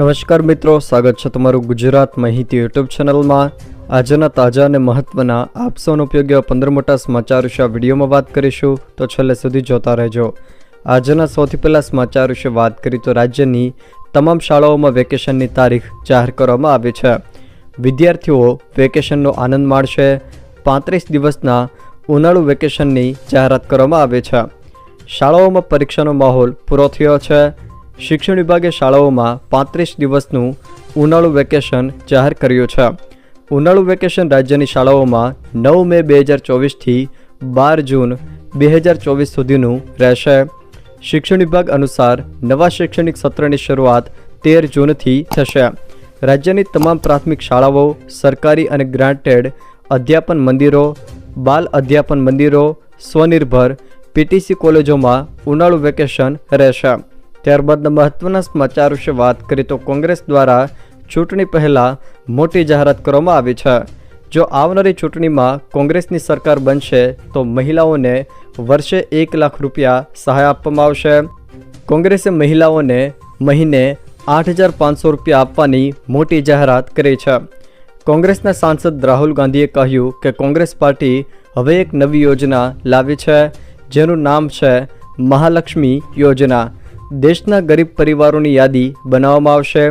નમસ્કાર મિત્રો, સ્વાગત છે તમારું ગુજરાત માહિતી યુટ્યુબ ચેનલમાં. આજના તાજા અને મહત્વના આપસોનો ઉપયોગી પંદર મોટા સમાચાર વિશે વિડીયોમાં વાત કરીશું. તો છેલ્લે સુધી જોતા રહેજો. આજના સૌથી પહેલાં સમાચાર વિશે વાત કરી તો રાજ્યની તમામ શાળાઓમાં વેકેશનની તારીખ જાહેર કરવામાં આવી છે. વિદ્યાર્થીઓ વેકેશનનો આનંદ માણશે. પાંત્રીસ દિવસના ઉનાળુ વેકેશનની જાહેરાત કરવામાં આવી છે. શાળાઓમાં પરીક્ષાનો માહોલ પૂરો થયો છે. શિક્ષણ વિભાગે શાળાઓમાં પાંત્રીસ દિવસનું ઉનાળુ વેકેશન જાહેર કર્યું છે. ઉનાળુ વેકેશન રાજ્યની શાળાઓમાં નવ મે બે હજાર ચોવીસથી બાર જૂન બે હજાર ચોવીસ સુધીનું રહેશે. શિક્ષણ વિભાગ અનુસાર નવા શૈક્ષણિક સત્રની શરૂઆત તેર જૂનથી થશે. રાજ્યની તમામ પ્રાથમિક શાળાઓ, સરકારી અને ગ્રાન્ટેડ અધ્યાપન મંદિરો, બાલ અધ્યાપન મંદિરો, સ્વનિર્ભર, પીટીસી કોલેજોમાં ઉનાળુ વેકેશન રહેશે. ત્યારબાદના મહત્વના સમાચાર વિશે વાત કરીએ તો કોંગ્રેસ દ્વારા ચૂંટણી પહેલાં મોટી જાહેરાત કરવામાં આવી છે. જો આવનારી ચૂંટણીમાં કોંગ્રેસની સરકાર બનશે, તો મહિલાઓને વર્ષે એક લાખ રૂપિયા સહાય આપવામાં આવશે. કોંગ્રેસે મહિલાઓને મહિને આઠ હજાર પાંચસો રૂપિયા આપવાની મોટી જાહેરાત કરી છે. કોંગ્રેસના સાંસદ રાહુલ ગાંધીએ કહ્યું કે કોંગ્રેસ પાર્ટી હવે એક નવી યોજના લાવી છે, જેનું નામ છે મહાલક્ષ્મી યોજના. દેશના ગરીબ પરિવારોની યાદી બનાવવામાં આવશે.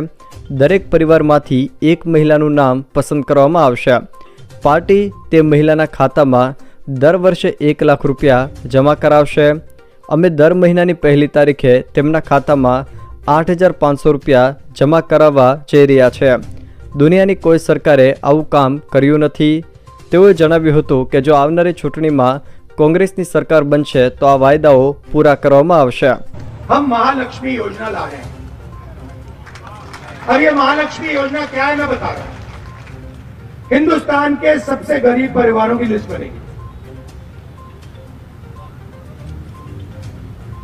દરેક પરિવારમાંથી એક મહિલાનું નામ પસંદ કરવામાં આવશે. પાર્ટી તે મહિલાના ખાતામાં દર વર્ષે એક લાખ રૂપિયા જમા કરાવશે. અમે દર મહિનાની પહેલી તારીખે તેમના ખાતામાં આઠ હજાર પાંચસો રૂપિયા જમા કરાવવા જઈ રહ્યા છે. દુનિયાની કોઈ સરકારે આવું કામ કર્યું નથી. તેઓએ જણાવ્યું હતું કે જો આવનારી ચૂંટણીમાં કોંગ્રેસની સરકાર બનશે તો આ વાયદાઓ પૂરા કરવામાં આવશે. हम महालक्ष्मी योजना ला रहे हैं। और ये महालक्ष्मी योजना क्या है, मैं बता रहा हूँ। हिंदुस्तान के सबसे गरीब परिवारों की लिस्ट बनेगी।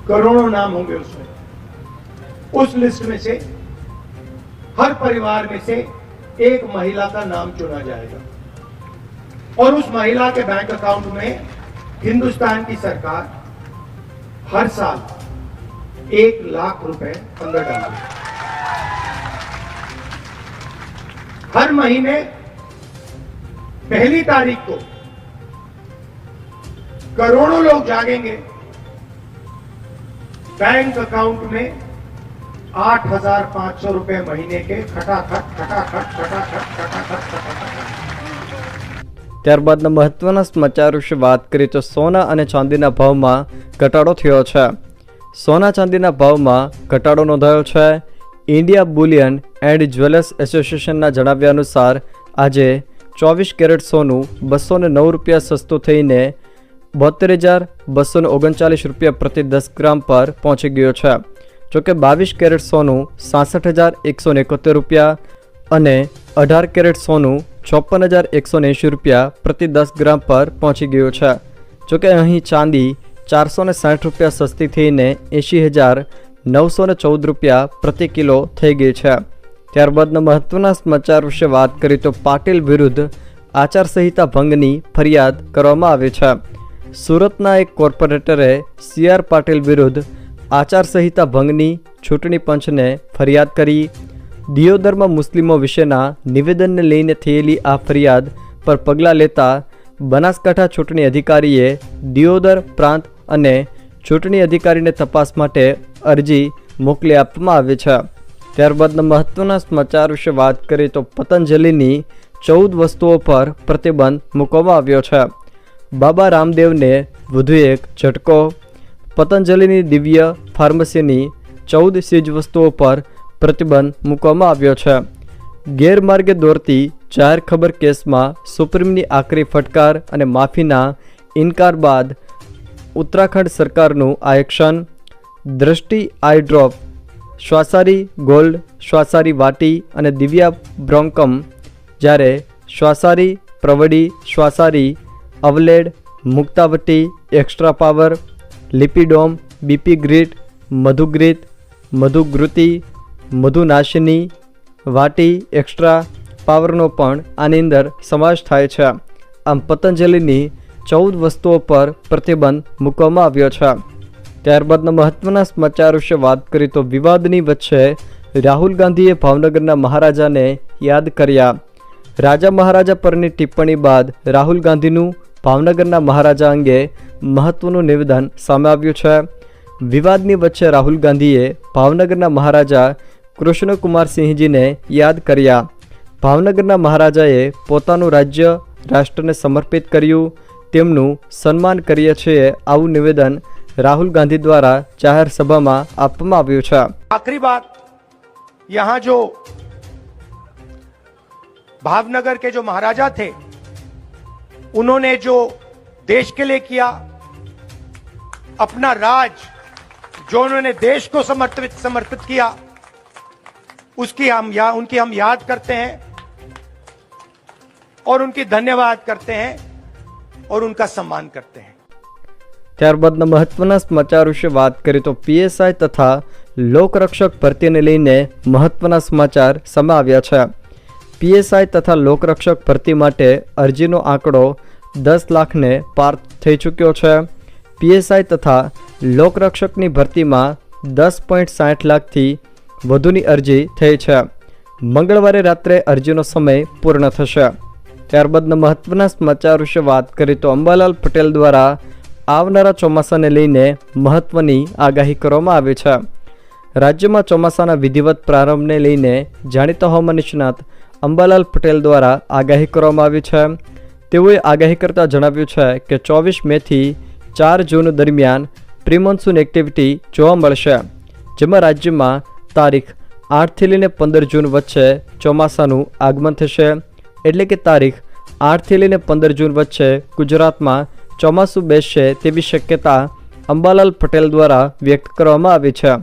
करोड़ों नाम होंगे उसमें। उस लिस्ट में से, हर परिवार में से एक महिला का नाम चुना जाएगा। और उस महिला के बैंक अकाउंट में हिंदुस्तान की सरकार हर साल एक लाख रुपए अंदर डालेगी हर महीने पहली तारीख को करोड़ों लोग जागेंगे बैंक अकाउंट में आठ हजार पांच सौ रुपए महीने के खटाखट खटाखट खटाखट खटाखट खटाखट ત્યારબાદના મહત્વના સમાચાર વિશે વાત કરીએ તો સોના અને ચાંદીના ભાવમાં ઘટાડો થયો છે સોના ચાંદીના ભાવમાં ઘટાડો નોંધાયો છે. ઇન્ડિયા બુલિયન એન્ડ જ્વેલર્સ એસોસિએશનના જણાવ્યા અનુસાર, આજે ચોવીસ કેરેટ સોનું બસો ને નવ રૂપિયા સસ્તું થઈને બોતેર હજાર બસો ને ઓગણચાલીસ રૂપિયા પ્રતિ દસ ગ્રામ પર પહોંચી ગયો છે. જોકે બાવીસ કેરેટ સોનું સાસઠ હજાર એકસો એકોતેર રૂપિયા અને અઢાર કેરેટ સોનું ચોપન હજાર એકસો એંશી રૂપિયા પ્રતિ દસ ગ્રામ પર પહોંચી ગયું છે. જોકે અહીં ચાંદી ચારસો ને સાઠ રૂપિયા સસ્તી થઈને એંશી હજાર નવસો ને ચૌદ રૂપિયા પ્રતિ કિલો થઈ ગઈ છે. ત્યારબાદના મહત્વના સમાચાર વિશે વાત કરીએ તો પાટીલ વિરુદ્ધ આચારસંહિતા ભંગની ફરિયાદ કરવામાં આવી છે. સુરતના એક કોર્પોરેટરે સી આર પાટીલ વિરુદ્ધ આચારસંહિતા ભંગની ચૂંટણી પંચને ફરિયાદ કરી. દિયોદરમાં મુસ્લિમો વિશેના નિવેદનને લઈને થયેલી આ ફરિયાદ પર પગલાં લેતા બનાસકાંઠા ચૂંટણી અધિકારીએ દિયોદર પ્રાંત અને ચૂંટણી અધિકારીને તપાસ માટે અરજી મોકલી આપવામાં આવી છે. ત્યારબાદના મહત્વના સમાચાર વિશે વાત કરીએ તો પતંજલિની ચૌદ વસ્તુઓ પર પ્રતિબંધ મૂકવામાં આવ્યો છે. બાબા રામદેવને વધુ એક ઝટકો. પતંજલિની દિવ્ય ફાર્મસીની ચૌદ ચીજ વસ્તુઓ પર પ્રતિબંધ મૂકવામાં આવ્યો છે. ગેરમાર્ગે દોરતી જાહેર ખબર કેસમાં સુપ્રીમની આકરી ફટકાર અને માફીના ઇનકાર બાદ ઉત્તરાખંડ સરકારનું આ એક્શન દ્રષ્ટિ આઈ ડ્રોપ, શ્વાસારી ગોલ્ડ, શ્વાસારી વાટી અને દિવ્યા બ્રોન્કમ, જ્યારે Swasari Pravahi, Swasari Avaleh, Muktavati, extra power, Lipidom, BP Grit, Madhugrit, Madhugriti, Madhunashini, Vati, extra પાવરનો પણ આની અંદર સમાવેશ થાય છે. આમ પતંજલિની ચૌદ વસ્તુઓ પર પ્રતિબંધ મૂકવામાં આવ્યો છે. ત્યારબાદના મહત્વના સમાચાર વિશે વાત કરીએ તો વિવાદની વચ્ચે રાહુલ ગાંધીએ ભાવનગરના મહારાજાને યાદ કર્યા. રાજા મહારાજા પરની ટિપ્પણી બાદ રાહુલ ગાંધીનું ભાવનગરના મહારાજા અંગે મહત્વનું નિવેદન સામે આવ્યું છે. વિવાદની વચ્ચે રાહુલ ગાંધીએ ભાવનગરના મહારાજા કૃષ્ણકુમારસિંહજીને યાદ કર્યા. ભાવનગરના મહારાજાએ પોતાનું રાજ્ય રાષ્ટ્રને સમર્પિત કર્યું. તેમનું સન્માન કરીએ છીએ આવું નિવેદન રાહુલ ગાંધી દ્વારા જાહેર સભામાં આપવામાં આવ્યું છે आखिरी बात यहां जो भावनगर के जो महाराजा थे उन्होंने जो देश के लिए किया अपना राज जो उन्होंने देश को समर्पित समर्पित किया उसकी हम या उनकी हम याद करते हैं और उनकी धन्यवाद करते हैं और उनका सम्मान करते हैं ત્યારબાદના મહત્વના સમાચાર વિશે વાત કરીએ તો પીએસઆઈ તથા લોકરક્ષક ભરતીને લઈને મહત્વના સમાચાર સામે આવ્યા છે પીએસઆઈ તથા લોકરક્ષક ભરતી માટે અરજીનો આંકડો દસ લાખને પાર થઈ ચૂક્યો છે પીએસઆઈ તથા લોકરક્ષકની ભરતીમાં દસ પોઈન્ટ સાઠ લાખથી વધુની અરજી થઈ છે મંગળવારે રાત્રે અરજીનો સમય પૂર્ણ થશે ત્યારબાદના મહત્વના સમાચાર વિશે વાત કરીએ તો અંબાલાલ પટેલ દ્વારા આવનારા ચોમાસાને લઈને મહત્વની આગાહી કરવામાં આવી છે. રાજ્યમાં ચોમાસાના વિધિવત પ્રારંભને લઈને જાણીતા હવામાન નિષ્ણાત અંબાલાલ પટેલ દ્વારા આગાહી કરવામાં આવી છે. તેઓએ આગાહી કરતાં જણાવ્યું છે કે ચોવીસ મેથી ચાર જૂન દરમિયાન પ્રિમોન્સૂન એક્ટિવિટી જોવા મળશે, જેમાં રાજ્યમાં તારીખ આઠથી લઈને પંદર જૂન વચ્ચે ચોમાસાનું આગમન થશે. એટલે કે તારીખ આઠથી લઈને પંદર જૂન વચ્ચે ગુજરાતમાં ચોમાસું બેસશે તેવી શક્યતા અંબાલાલ પટેલ દ્વારા વ્યક્ત કરવામાં આવી છે.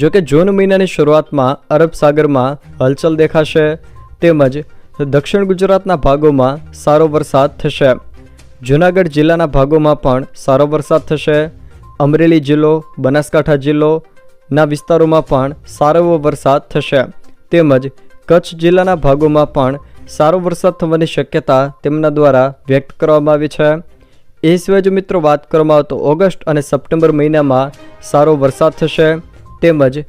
જોકે જૂન મહિનાની શરૂઆતમાં અરબ સાગરમાં હલચલ દેખાશે તેમજ દક્ષિણ ગુજરાતના ભાગોમાં સારો વરસાદ થશે. જૂનાગઢ જિલ્લાના ભાગોમાં પણ સારો વરસાદ થશે. અમરેલી જિલ્લો, બનાસકાંઠા જિલ્લોના વિસ્તારોમાં પણ સારો વરસાદ થશે. તેમજ કચ્છ જિલ્લાના ભાગોમાં પણ સારો વરસાદ થવાની શક્યતા તેમના દ્વારા વ્યક્ત કરવામાં આવી છે. એ સિવાય જો મિત્રો વાત કરવામાં આવે તો ઓગસ્ટ અને સપ્ટેમ્બર મહિનામાં સારો વરસાદ થશે તેમજ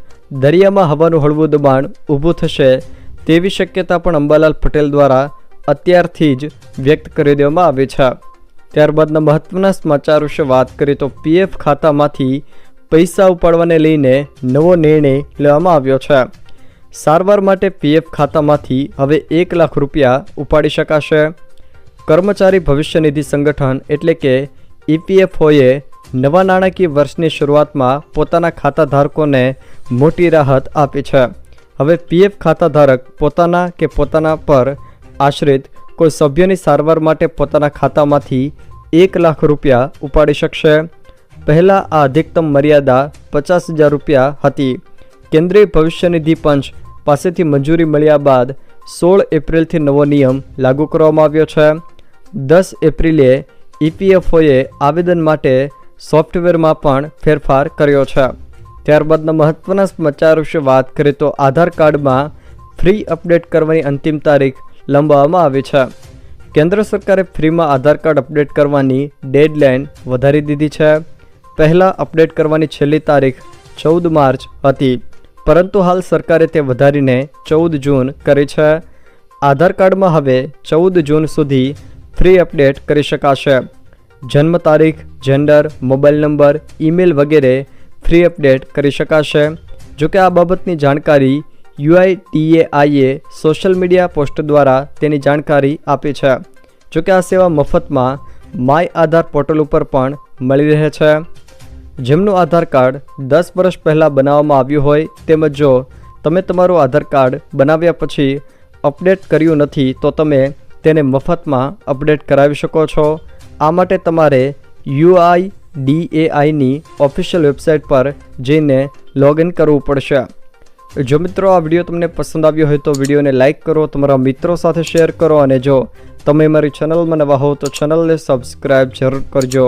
દરિયામાં હવાનું હળવું દબાણ ઊભું થશે તેવી શક્યતા પણ અંબાલાલ પટેલ દ્વારા અત્યારથી જ વ્યક્ત કરી દેવામાં આવી છે. ત્યારબાદના મહત્વના સમાચાર વિશે વાત કરીએ તો પીએફ ખાતામાંથી પૈસા ઉપાડવાને લઈને નવો નિર્ણય લેવામાં આવ્યો છે. સારવાર માટે પીએફ ખાતામાંથી હવે એક લાખ રૂપિયા ઉપાડી શકાશે. કર્મચારી ભવિષ્ય નિધિ સંગઠન એટલે કે ઈપીએફઓએ નવા નાણાકીય વર્ષની શરૂઆતમાં પોતાના ખાતાધારકોને મોટી રાહત આપી છે. હવે પીએફ ખાતાધારક પોતાના કે પોતાના પર આશ્રિત કોઈ સભ્યની સારવાર માટે પોતાના ખાતામાંથી એક લાખ રૂપિયા ઉપાડી શકશે. પહેલાં આ અધિકતમ મર્યાદા પચાસ હજાર રૂપિયા હતી. કેન્દ્રીય ભવિષ્ય નિધિ પંચ પાસેથી મંજૂરી મળ્યા બાદ સોળ એપ્રિલથી નવો નિયમ લાગુ કરવામાં આવ્યો છે. દસ એપ્રિલે ઈપીએફઓએ આવેદન માટે સોફ્ટવેરમાં પણ ફેરફાર કર્યો છે. ત્યારબાદના મહત્વના સમાચાર વિશે વાત કરીએ તો આધાર કાર્ડમાં ફ્રી અપડેટ કરવાની અંતિમ તારીખ લંબાવવામાં આવી છે. કેન્દ્ર સરકારે ફ્રીમાં આધાર કાર્ડ અપડેટ કરવાની ડેડલાઇન વધારી દીધી છે. પહેલાં અપડેટ કરવાની છેલ્લી તારીખ ચૌદ માર્ચ હતી. પરંતુ હાલ સરકારે તે વધારીને ચૌદ જૂન કરી છે. આધાર કાર્ડમાં હવે ચૌદ જૂન સુધી ફ્રી અપડેટ કરી શકાશે. જન્મ તારીખ, જેન્ડર, મોબાઈલ નંબર, ઈમેલ વગેરે ફ્રી અપડેટ કરી શકાશે. જોકે આ બાબતની જાણકારી યુઆઈટીએઆઈએ સોશિયલ મીડિયા પોસ્ટ દ્વારા તેની જાણકારી આપી છે. જોકે આ સેવા મફતમાં માય આધાર પોર્ટલ ઉપર પણ મળી રહે છે. જેમનું આધાર કાર્ડ દસ વર્ષ પહેલાં બનાવવામાં આવ્યું હોય તેમજ જો તમે તમારું આધાર કાર્ડ બનાવ્યા પછી અપડેટ કર્યું નથી, તો તમે તેને મફતમાં અપડેટ કરાવી શકો છો. આ માટે તમારે યુઆઈ ડીએઆઈની ઓફિશિયલ વેબસાઇટ પર જઈને લોગિન કરવું પડશે. જો મિત્રો આ વીડિયો તમને પસંદ આવ્યો હોય તો વિડીયોને લાઇક કરો, તમારા મિત્રો સાથે શેર કરો અને જો તમે મારી ચેનલમાં નવા હો તો ચેનલને સબસ્ક્રાઈબ જરૂર કરજો.